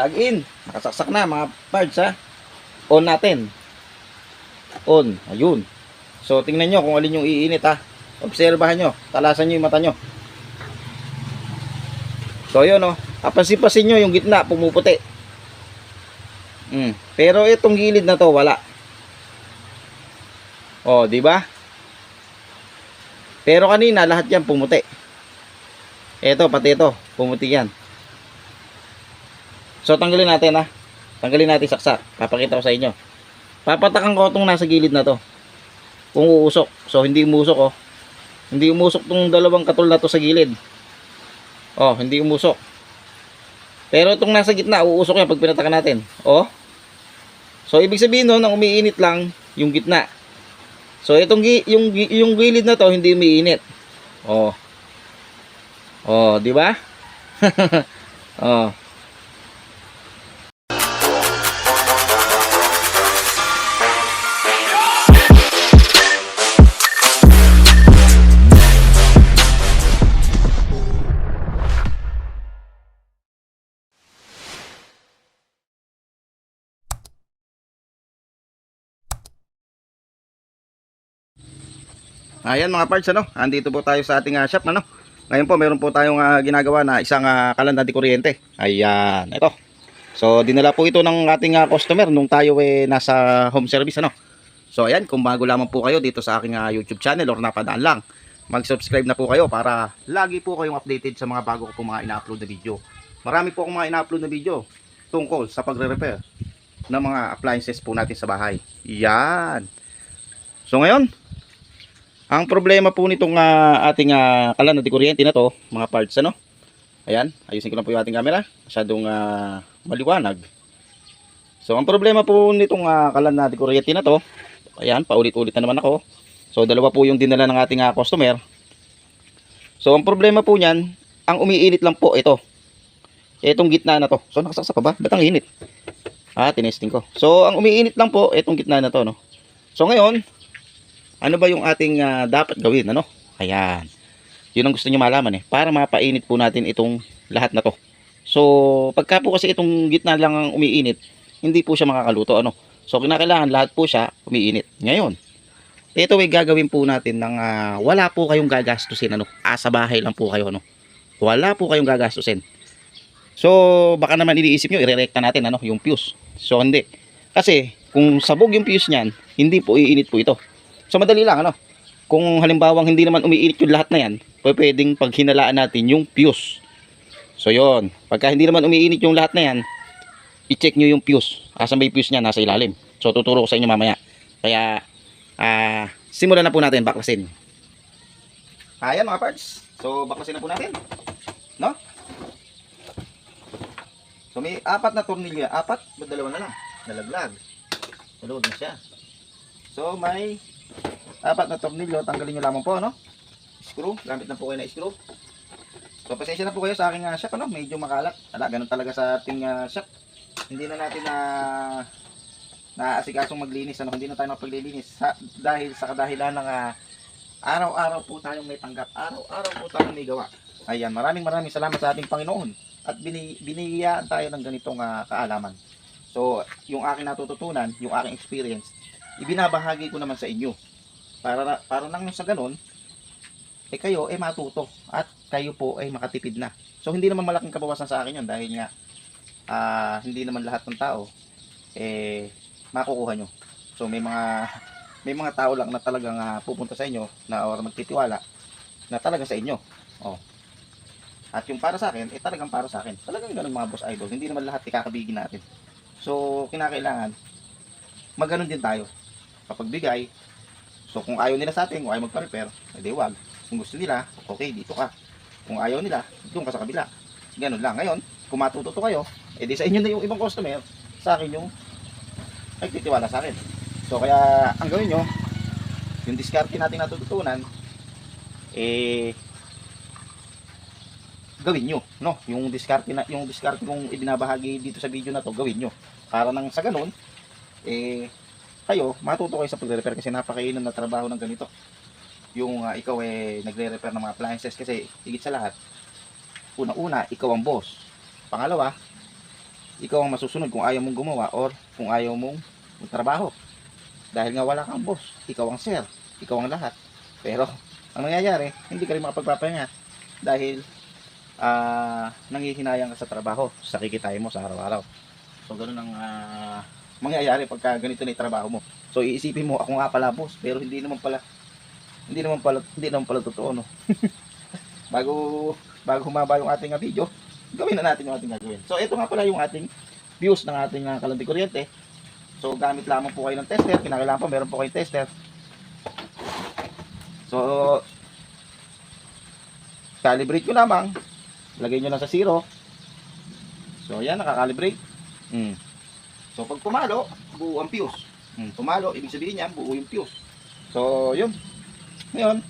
Plug in. Nakasaksak na mga parts ha. On natin. On. Ayun. So tingnan nyo kung alin yung iinit ha. Obserbahan nyo. Talasan nyo yung mata nyo. So yun oh. Kapansin-pasin nyo yung gitna pumuputi. Mm. Pero itong gilid na to wala. Oh, di ba? Pero kanina lahat yan pumuti. Ito pati ito, pumuti yan. So tanggalin natin ha. Tanggalin natin saksak. Papakita ko sa inyo. Papatakan ko itong nasa gilid na to. Kung uusok. So hindi umusok oh. Hindi umusok tong dalawang katul na to sa gilid. Oh, hindi umusok. Pero itong nasa gitna, uusok yan pag pinatakan natin. Oh. So ibig sabihin nun, ang umiinit lang yung gitna. So itong yung yung gilid na to hindi umiinit. Oh. Oh, di ba? oh. Ayan mga parts ano, andito po tayo sa ating ah, shop ano. Ngayon po meron po tayong ah, ginagawa na isang uh, kalanda di kuryente. Ayan, ito. So dinala po ito ng ating ah, customer nung tayo eh nasa home service ano. So ayan, kung bago lamang po kayo dito sa aking ah, YouTube channel or napadaan lang, mag-subscribe na po kayo para lagi po kayong updated sa mga bago ko po mga ina-upload na video. Marami po akong mga ina-upload na video tungkol sa pagre-repair ng mga appliances po natin sa bahay. Yan. So ngayon, ang problema po nitong ah, ating uh, kalan na kuryente na to, mga parts ano. Ayan, ayusin ko lang po yung ating camera. Masyadong ah, maliwanag. So ang problema po nitong uh, kalan na kuryente na to, ayan, paulit-ulit na naman ako. So dalawa po yung dinala ng ating ah, customer. So ang problema po niyan, ang umiinit lang po ito. Itong gitna na to. So nakasaksak pa ba? Ba't ang init? Ah, tinesting ko. So ang umiinit lang po itong gitna na to, no. So ngayon, ano ba yung ating ah, dapat gawin ano? Ayan. Yun ang gusto niyo malaman eh. Para mapainit po natin itong lahat na to. So pagka po kasi itong gitna lang ang umiinit hindi po siya makakaluto ano? So kinakailangan lahat po siya umiinit ngayon. Ito ay gagawin po natin ng ah, wala po kayong gagastusin ano? Ah, sa bahay lang po kayo ano? Wala po kayong gagastusin. So baka naman iniisip nyo irerekta natin ano? Yung fuse. So hindi. Kasi kung sabog yung fuse niyan hindi po iinit po ito So madali lang ano. Kung halimbawang hindi naman umiinit yung lahat na yan, pwedeng pag hinalaan natin yung fuse. So yon, pagka hindi naman umiinit yung lahat na yan, i-check nyo yung fuse. Kasan may fuse niya nasa ilalim. So tuturo ko sa inyo mamaya. Kaya ah simulan na po natin baklasin. Ayan mga parts. So baklasin na po natin. No? So may apat na tornilyo. Apat? Dalawa na lang? Nalaglag. Nalaglag na siya. So may apat na tornilyo, tanggalin nyo lamang po, ano? Screw, gamit na po kayo na screw. So, pasensya na po kayo sa aking uh, shop, ano? Medyo makalat. Ala, ganun talaga sa ating uh, shop. Hindi na natin na uh, naasikasong maglinis, ano? Hindi na tayo mapaglilinis sa, dahil sa kadahilan ng uh, araw-araw po tayong may tanggap. Araw-araw po tayong may gawa. Ayan, maraming maraming salamat sa ating Panginoon. At bini, binigyan tayo ng ganitong uh, kaalaman. So, yung aking natututunan, yung aking experience, ibinabahagi ko naman sa inyo para para nang sa ganun eh kayo ay eh, matuto at kayo po ay makatipid na. So hindi naman malaking kabawasan sa akin yun dahil nga uh, hindi naman lahat ng tao eh makukuha nyo. So may mga may mga tao lang na talagang uh, pupunta sa inyo na or magtitiwala na talaga sa inyo. Oh. At yung para sa akin eh talagang para sa akin. Talagang ganun mga boss idol. Hindi naman lahat ikakabigin natin. So kinakailangan maganon din tayo kapag bigay So kung ayaw nila sa atin, kung ayaw magpa-repair, edi wag. Kung gusto nila, okay, dito ka. Kung ayaw nila, doon ka sa kabila. Ganun lang. Ngayon, kung matututo kayo, edi sa inyo na yung ibang customer, sa akin yung nagtitiwala sa akin. So kaya, ang gawin nyo, yung discard natin natututunan, eh, gawin nyo, no? Yung discard na yung discard kong ibinabahagi dito sa video na to, gawin nyo. Para nang sa ganun, eh kayo, matuto kayo sa pagre-repair kasi napakainom na trabaho ng ganito. Yung uh, ikaw eh nagre-repair ng mga appliances kasi higit sa lahat, una-una, ikaw ang boss. Pangalawa, ikaw ang masusunod kung ayaw mong gumawa or kung ayaw mong magtrabaho. Dahil nga wala kang boss, ikaw ang sir, ikaw ang lahat. Pero, ang nangyayari, hindi ka rin makapagpapahinga dahil ah nangihinayang ka sa trabaho, sa kikitay mo sa araw-araw. So, ganun ang ah, mangyayari pagka ganito na yung trabaho mo. So, iisipin mo, ako nga pala boss, pero hindi naman pala, hindi naman pala, hindi naman pala totoo, no? bago, bago humaba yung ating ah, video, gawin na natin yung ating gagawin. So, ito nga pala yung ating views ng ating uh, kalanti kuryente. So, gamit lamang po kayo ng tester. Kinakailangan pa, meron po kayong tester. So, calibrate ko lamang. Lagay nyo lang sa zero. So, yan, nakakalibrate. Mm. So, pag pumalo, buo ang fuse. Mm, pumalo, ibig sabihin yan, buo yung fuse. So, yun. Ngayon,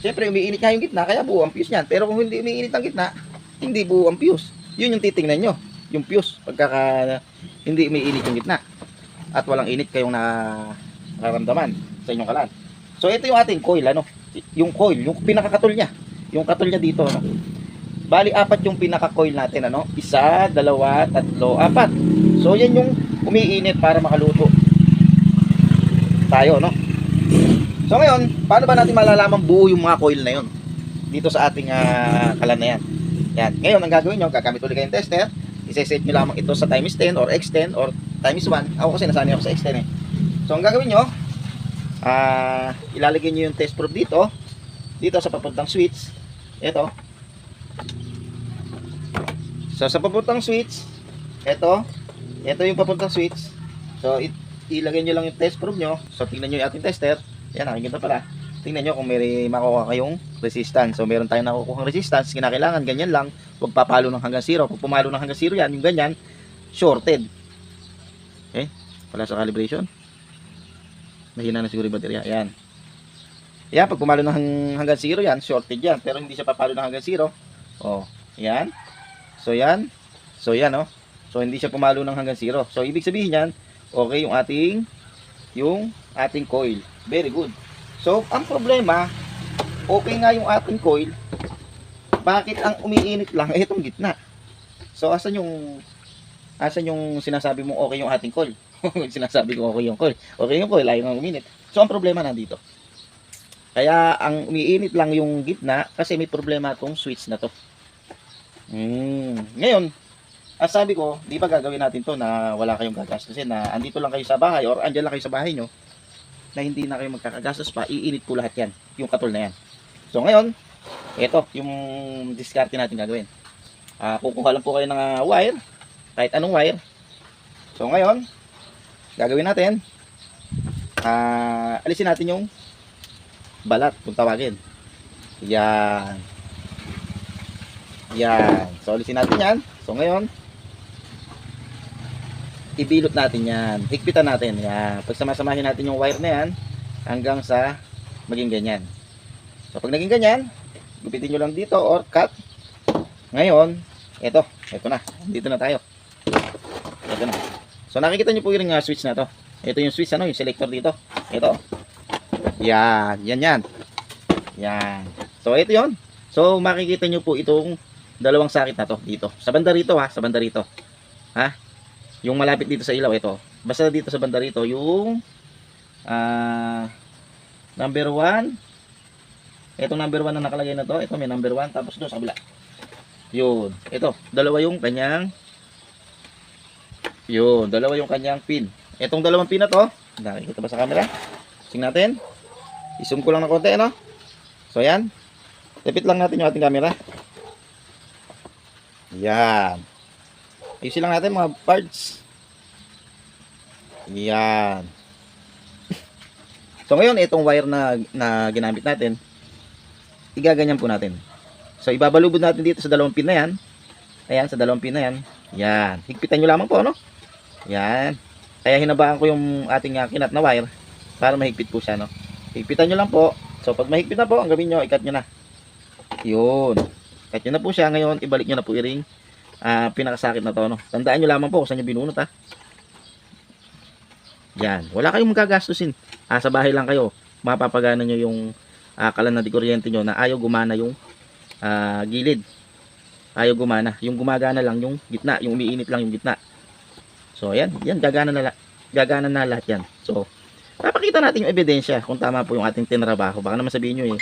siyempre, umiinit nga yung gitna, kaya buo ang fuse yan. Pero kung hindi umiinit ang gitna, hindi buo ang fuse. Yun yung titingnan nyo. Yung fuse, pagkaka hindi umiinit yung gitna. At walang init kayong na nararamdaman sa inyong kalan. So, ito yung ating coil, ano? Yung coil, yung pinakakatol niya. Yung katol niya dito, ano? Bali, apat yung pinaka-coil natin, ano? Isa, dalawa, tatlo, apat. So, yan yung umiinit para makaluto. Tayo, no? So, ngayon, paano ba natin malalaman buo yung mga coil na yun? Dito sa ating ah, kalan na yan. Yan. Ngayon, ang gagawin nyo, gagamit ulit kayong tester. Isa-set nyo lamang ito sa times 10 or x10 or times 1. Ako kasi nasanay ako sa x10 eh. So, ang gagawin nyo, ah ilalagay nyo yung test probe dito. Dito sa papuntang switch. Ito. So, sa papuntang switch, ito. Ito yung papuntang switch. So, it, ilagay nyo lang yung test probe nyo. So, tingnan nyo yung ating tester. Yan, nakikita pala. Tingnan nyo kung may makuha kayong resistance. So, meron tayong nakukuha resistance. Kinakailangan, ganyan lang. Huwag papalo ng hanggang zero. Pag pumalo ng hanggang zero yan, yung ganyan, shorted. Okay? Wala sa calibration. Mahina na siguro yung baterya. Yan. Yan, pag pumalo ng hang- hanggang zero yan, shorted yan. Pero hindi siya papalo ng hanggang zero. Oh, yan. So, yan. So, yan, oh. So, hindi siya pumalo ng hanggang zero. So, ibig sabihin yan, okay yung ating, yung ating coil. Very good. So, ang problema, okay nga yung ating coil, bakit ang umiinit lang eh itong gitna? So, asan yung asan yung sinasabi mong okay yung ating coil? sinasabi ko okay yung coil. Okay yung coil, ayaw nga uminit. So, ang problema nandito. Kaya, ang umiinit lang yung gitna kasi may problema tong switch na to. Hmm. Ngayon, as sabi ko, di ba gagawin natin to na wala kayong gagastusin na andito lang kayo sa bahay or andyan lang kayo sa bahay nyo na hindi na kayo magkakagastos pa, iinit po lahat yan, yung katol na yan. So ngayon, ito, yung discard natin gagawin. Ah, kukuha lang po kayo ng ah, wire, kahit anong wire. So ngayon, gagawin natin, ah, alisin natin yung balat, kung tawagin. Yan. Yan. So, alisin natin yan. So, ngayon, ibilot natin yan. Higpitan natin. Yan. Pag samasamahin natin yung wire na yan, hanggang sa maging ganyan. So, pag naging ganyan, gupitin nyo lang dito or cut. Ngayon, ito. Ito na. Dito na tayo. Ito na. So, nakikita nyo po yung uh, switch na to. Ito yung switch, ano, yung selector dito. Ito. Yan. Yan, yan. Yan. So, ito yon. So, makikita nyo po itong dalawang sakit na to dito. Sa banda rito ha, sa banda rito. Ha? Yung malapit dito sa ilaw ito. Basta dito sa banda rito yung ah number 1. Itong number 1 na nakalagay na to, ito may number 1 tapos doon sa kabila. Yun. Ito, dalawa yung kanyang Yun, dalawa yung kanyang pin. Itong dalawang pin na to, nakikita ba sa camera? Sing natin. I-zoom ko lang ng konti, ano? So, yan. Tapit lang natin yung ating camera. Yan. Ayusin lang natin mga parts. Yan. So ngayon, itong wire na, na ginamit natin, igaganyan po natin. So ibabalubod natin dito sa dalawang pin na yan. Ayan, sa dalawang pin na yan. Yan. Higpitan nyo lamang po, no? Yan. Kaya hinabaan ko yung ating uh, kinat na wire para mahigpit po siya, no? Higpitan nyo lang po. So pag mahigpit na po, ang gawin nyo, ikat nyo na. Yun. Ikat nyo na po siya. Ngayon, ibalik nyo na po i-ring ah pinakasakit na to no. Tandaan niyo lamang po kung saan niyo binunot ha. Yan, wala kayong magagastusin. Ah, sa bahay lang kayo. Mapapagana niyo yung ah, kalan na di kuryente niyo na ayaw gumana yung ah, gilid. ayaw gumana. Yung gumagana lang yung gitna, yung umiinit lang yung gitna. So, ayan, yan, gagana na, gagana na lahat yan. So, papakita natin yung ebidensya kung tama po yung ating tinrabaho. Baka naman sabihin nyo eh,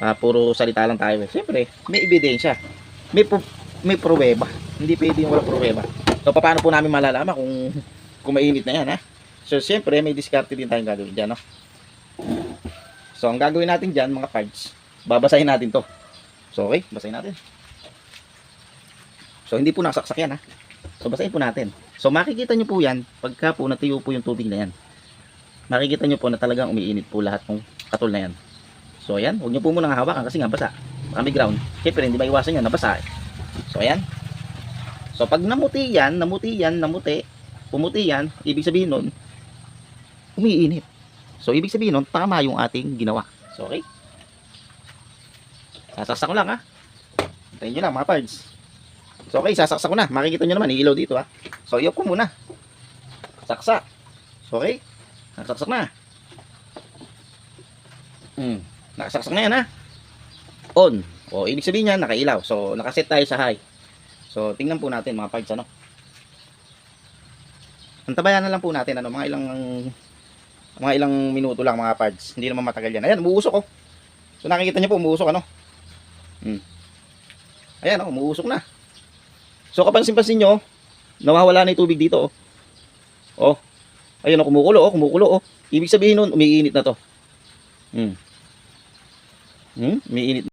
ah, puro salita lang tayo. Eh. Siyempre, may ebidensya. May, may pruweba. Hindi pwede yung wala pruweba. So, paano po namin malalaman kung, kung mainit na yan, ha? So, siyempre, may diskarte din tayong gagawin dyan, no? So, ang gagawin natin dyan, mga parts, babasahin natin to. So, okay, basahin natin. So, hindi po nakasaksak yan, ha? So, basahin po natin. So, makikita nyo po yan, pagka po natuyo po yung tubig na yan. Makikita nyo po na talagang umiinit po lahat ng katol na yan. So, ayan, huwag nyo po muna hawakan kasi nga basa. Kami ground. Siyempre, hindi maiwasan yan, nabasa. eh. So, ayan. So, pag namuti yan, namuti yan, namuti, pumuti yan, ibig sabihin nun, umiinit. So, ibig sabihin nun, tama yung ating ginawa. So, okay? Sasaksak ko lang, ha? Hintayin nyo lang, mga pards. So, okay, sasaksak ko na. Makikita nyo naman, ilaw dito, ha? So, iyok ko muna. Saksak. So, okay? Nakasaksak na. Hmm. Nakasaksak na yan, ha? On. O, ibig sabihin niya, nakailaw. So, nakaset tayo sa high. So, tingnan po natin, mga pards, ano? Antabayan na lang po natin, ano, mga ilang mga ilang minuto lang mga pards. Hindi naman matagal yan. Ayan, umuusok oh. So nakikita niyo po umuusok ano. Hmm. Ayan oh, umuusok na. So kapansin-pansin niyo, nawawala na 'yung tubig dito oh. Oh. Ayun oh, kumukulo oh, kumukulo oh. Ibig sabihin nun, umiinit na 'to. Hmm. Hmm, umiinit